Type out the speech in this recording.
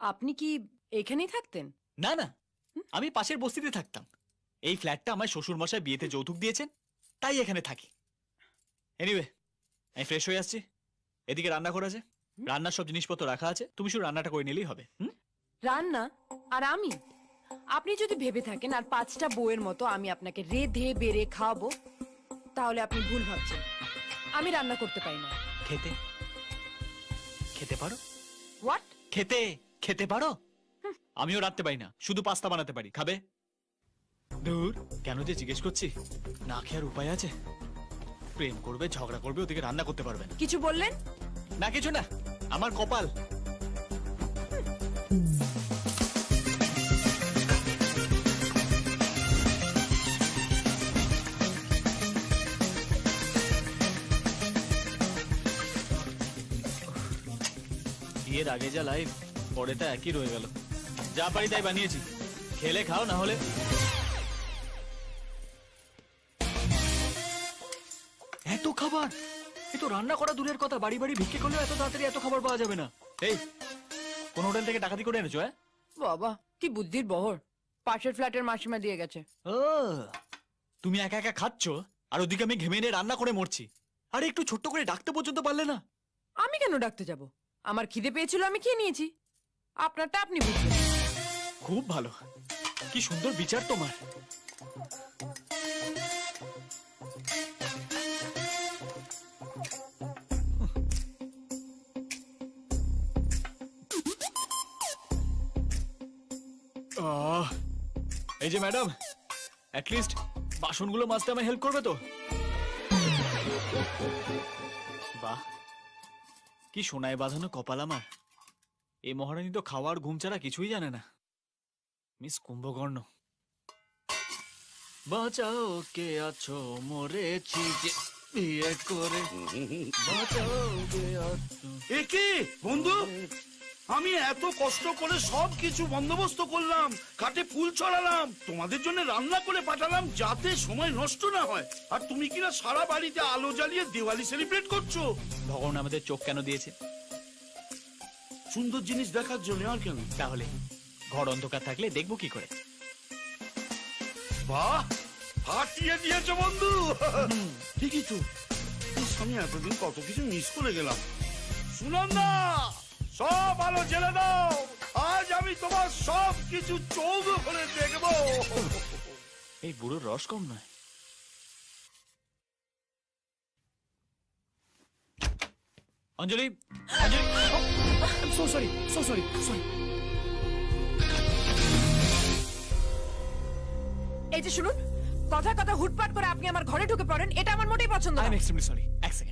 আপনি কি এখানেই থাকতেন? না না। আমি পাশের বস্তিতে থাকতাম। এই ফ্ল্যাটটা আমার শ্বশুর মশাই বিয়েতে যৌতুক দিয়েছেন তাই এখানে থাকি। এনিওয়ে আমি ফ্রেশ হয়ে আসছি। এদিকে রান্না করা আছে রান্নার সব জিনিসপত্র রাখা আছে। তুমি শুধু রান্নাটা করে নিলেই হবে? রান্না? আর আমি? আপনি যদি ভেবে থাকেন আর পাঁচটা বউয়ের মতো আমি আপনাকে রেধে বেড়ে খাওয়াবো তাহলে আপনি ভুল ভাবছেন। আমি রান্না করতে পারি না। খেতে। খেতে পারো? হোয়াট খেতে। খেতে পারো? আমিও রাখতে পারি না শুধু পাস্তা বানাতে পারি খাবে? দূর কেন যে জিজ্ঞেস করছি? না খেয়ার উপায় আছে? প্রেম করবে ঝগড়া করবে ওদিকে রান্না করতে পারবে না। কিছু বললেন? না কিছু না আমার কপাল। বিয়ের আগে যা লাইফ পরে তা একই রয়ে গেল। যা পারি তাই বানিয়েছি। খেলে খাও না হলে এত খাবার? এ তো রান্না করা দূরের কথা বাড়ি বাড়ি ভিক্ষে করলেও এত তাড়াতাড়ি এত খাবার পাওয়া যাবে না। এই কোন হোটেল থেকে ডাকাতি করে এনেছো হ্যাঁ? বাবা কি বুদ্ধির বহর। পাশের ফ্ল্যাটের মাসিমা দিয়ে গেছে। ও তুমি একা একা খাচ্ছ আর ওদিকে আমি ঘেমে নিয়ে রান্না করে মরছি। আরে একটু ছোট্ট করে ডাকতে পর্যন্ত পারলে না? আমি কেন ডাকতে যাব? আমার খিদে পেয়েছিল আমি খেয়ে নিয়েছি। আপনারটা আপনি বুঝবেন। খুব ভালো। কি সুন্দর বিচার তোমার। এই যে ম্যাডাম অ্যাটলিস্ট বাসনগুলো মাজতে আমায় হেল্প করবে তো। বাহ, কি সোনায় বাঁধানো কপাল আমার। এই মহারানী তো খাওয়ার ঘুম ছাড়া কিছুই জানে না। মিস কুম্ভকর্ণ। বাঁচাও কে আছো মরেছি যে বিয়ে করে। বাঁচাও কে আছো। একে বন্ধু? আমি এত কষ্ট করে সব কিছু বন্দোবস্ত করলাম কাটে ফুল ছড়ালাম তোমাদের জন্য রান্না করে পাঠালাম যাতে সময় নষ্ট না হয়। আর তুমি কিনা সারা বাড়িতে আলো জ্বালিয়ে দিওয়ালি সেলিব্রেট করছ? ভগবান আমাদের চোখ কেন দিয়েছে? সুন্দর জিনিস দেখার জন্য আর কেন? তাহলে ঘর অন্ধকার থাকলে দেখব কি করে। বাহ! ফাটিয়ে দিয়েছ বন্ধু! ঠিকই তো। ইস, আমি এতদিন কত কিছু মিস করে গেলাম। শুনুন না সব আলো জেলে দাও। আজ আমি তোমার সব কিছু চৌক করে দেখব। এই বুড়োর রস কম নয়। Anjali Anjali sorry so sorry sorry এই যে শুনুন কথা কথা হুটপাট করে আপনি আমার ঘরে ঢুকে পড়েন এটা আমার মোটেই পছন্দ আই না। এম এক্সট্রিমলি সরি এক সেকেন্ড